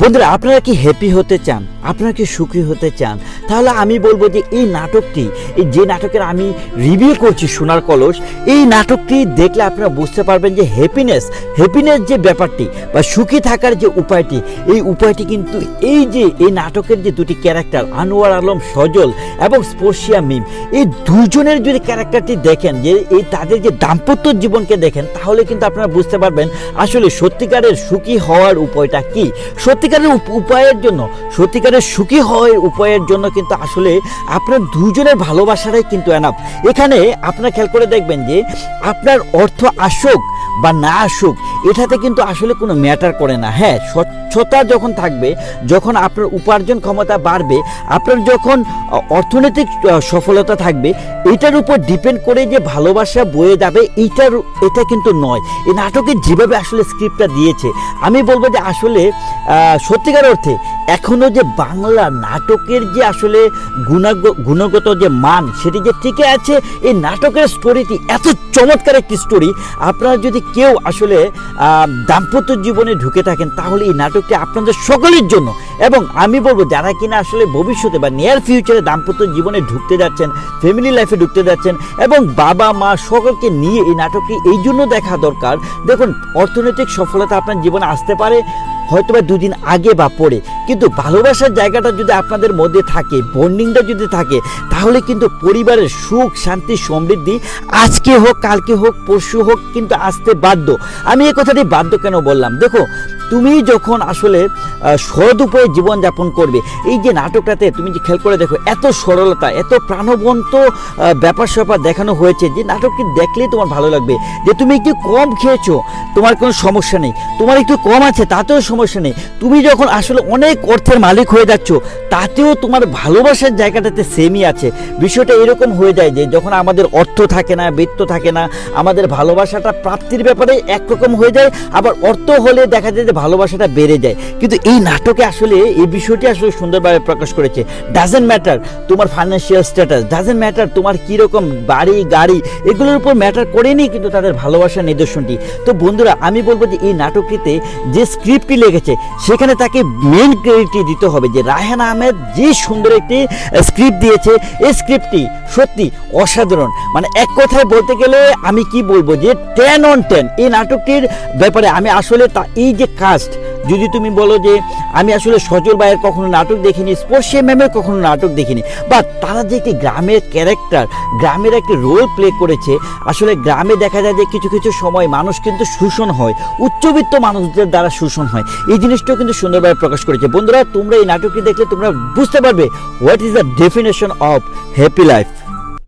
বন্ধুরা, আপনারা কি হ্যাপি হতে চান? আপনারা কি সুখী হতে চান? তাহলে আমি বলব যে এই নাটকটি, এই যে নাটকের আমি রিভিউ করছি সোনার কলস, এই নাটকটি দেখলে আপনারা বুঝতে পারবেন যে হ্যাপিনেস হ্যাপিনেস যে ব্যাপারটি বা সুখী থাকার যে উপায়টি, এই উপায়টি কিন্তু এই যে, এই নাটকের যে দুটি ক্যারেক্টার আনোয়ার আলম সজল এবং স্পর্শিয়া মিম, এই দুজনের যদি ক্যারেক্টারটি দেখেন, যে এই তাদের যে দাম্পত্য জীবনকে দেখেন, তাহলে কিন্তু আপনারা বুঝতে পারবেন আসলে সত্যিকারের সুখী হওয়ার উপায়টা কি। সত্যিকারের উপায়ের জন্য, সত্যিকারের সুখী হওয়ার উপায়ের জন্য কিন্তু আসলে আপনার দুজনের ভালোবাসাটাই কিন্তু এনাফ এখানে আপনার খেয়াল করে দেখবেন যে, আপনার অর্থ আসুক বা না আসুক, এটাতে কিন্তু আসলে কোনো ম্যাটার করে না। হ্যাঁ স্বচ্ছতা যখন থাকবে, যখন আপনার উপার্জন ক্ষমতা বাড়বে, আপনার যখন অর্থনৈতিক সফলতা থাকবে, এটার উপর ডিপেন্ড করে যে ভালোবাসা বয়ে যাবে, এইটার, এটা কিন্তু নয়। এই নাটকে যেভাবে আসলে স্ক্রিপ্টটা দিয়েছে, আমি বলব যে আসলে সত্যিকার অর্থে এখনও যে বাংলা নাটকের যে আসলে গুণগত যে মান, সেটি যে টিকে আছে, এই নাটকের স্টোরিটি, এত চমৎকার একটি স্টোরি, আপনারা যদি কেউ আসলে দাম্পত্য জীবনে ঢুকে থাকেন, তাহলে এই নাটকটি আপনাদের সকলের জন্য। এবং আমি বলব, যারা কিনা আসলে ভবিষ্যতে বা নিয়ার ফিউচারে দাম্পত্য জীবনে ঢুকতে যাচ্ছেন ফ্যামিলি লাইফে ঢুকতে যাচ্ছেন, এবং বাবা, মা সকলকে নিয়ে এই নাটকটি এই জন্য দেখা দরকার। দেখুন, অর্থনৈতিক সফলতা আপনার জীবনে আসতে পারে হয়তো বা দুদিন আগে বা পরে। কিন্তু ভালোবাসার জায়গাটা যদি আপনাদের মধ্যে থাকে বন্ডিংটা যদি থাকে, তাহলে কিন্তু পরিবারের সুখ, শান্তি, সমৃদ্ধি আজকে হোক, কালকে হোক, পরশু হোক কিন্তু আসতে বাধ্য। আমি এই কথাটি বাধ্য কেন বললাম? দেখো, তুমি যখন আসলে সৎ উপায়ে জীবনযাপন করবে, এই যে নাটকটাতে তুমি যে খেয়াল করে দেখো, এত সরলতা, এত প্রাণবন্ত ব্যাপার স্যাপার দেখানো হয়েছে যে নাটকটি দেখলেই তোমার ভালো লাগবে। যে তুমি একটু কম খেয়েছো, তোমার কোনো সমস্যা নেই। তোমার একটু কম আছে, তাতেও সমস্যা নেই। তুমি যখন আসলে অনেক অর্থের মালিক হয়ে যাচ্ছ, তাতেও তোমার ভালোবাসার জায়গাটাতে সেমই আছে। বিষয়টা এরকম হয়ে যায় যে যখন আমাদের অর্থ থাকে না, বৃত্ত থাকে না, আমাদের ভালোবাসাটা প্রাপ্তির ব্যাপারে একরকম হয়ে যায়, আবার অর্থ হলে দেখা যায় যে ভালোবাসাটা বেড়ে যায়। কিন্তু এই নাটকে আসলে এই বিষয়টি আসলে সুন্দরভাবে প্রকাশ করেছে। ডাজেন্ট ম্যাটার তোমার ফাইন্যান্সিয়াল স্ট্যাটাস ডাজেন্ট ম্যাটার তোমার কীরকম বাড়ি, গাড়ি, এগুলোর উপর ম্যাটার করেনি কিন্তু তাদের ভালোবাসার নিদর্শনটি। তো বন্ধুরা, আমি বলব যে এই নাটকটিতে যে স্ক্রিপ্টটি লেগেছে সেখানে তাকে মেন ক্রেডিটটি দিতে হবে যে রায়হান আহমেদ যে সুন্দর একটি স্ক্রিপ্ট দিয়েছে, এই স্ক্রিপ্টটি সত্যি অসাধারণ। মানে এক কথায় বলতে গেলে আমি কি বলব যে টেন অন টেন এই নাটকটির ব্যাপারে আমি আসলে তা, এই যে কাস্ট যদি তুমি বলো যে, আমি আসলে সজল ভাইয়ের কখনো নাটক দেখিনি স্পর্শে ম্যামের কখনো নাটক দেখিনি বা তারা যে একটি গ্রামের ক্যারেক্টার গ্রামের একটি রোল প্লে করেছে, আসলে গ্রামে দেখা যায় যে কিছু কিছু সময় মানুষ কিন্তু শোষণ হয়, উচ্চবিত্ত মানুষদের দ্বারা শোষণ হয়। এই জিনিসটাও কিন্তু সুন্দরভাবে প্রকাশ করেছে। বন্ধুরা, তোমরা এই নাটকটি দেখলে তোমরা বুঝতে পারবে what is the definition of happy life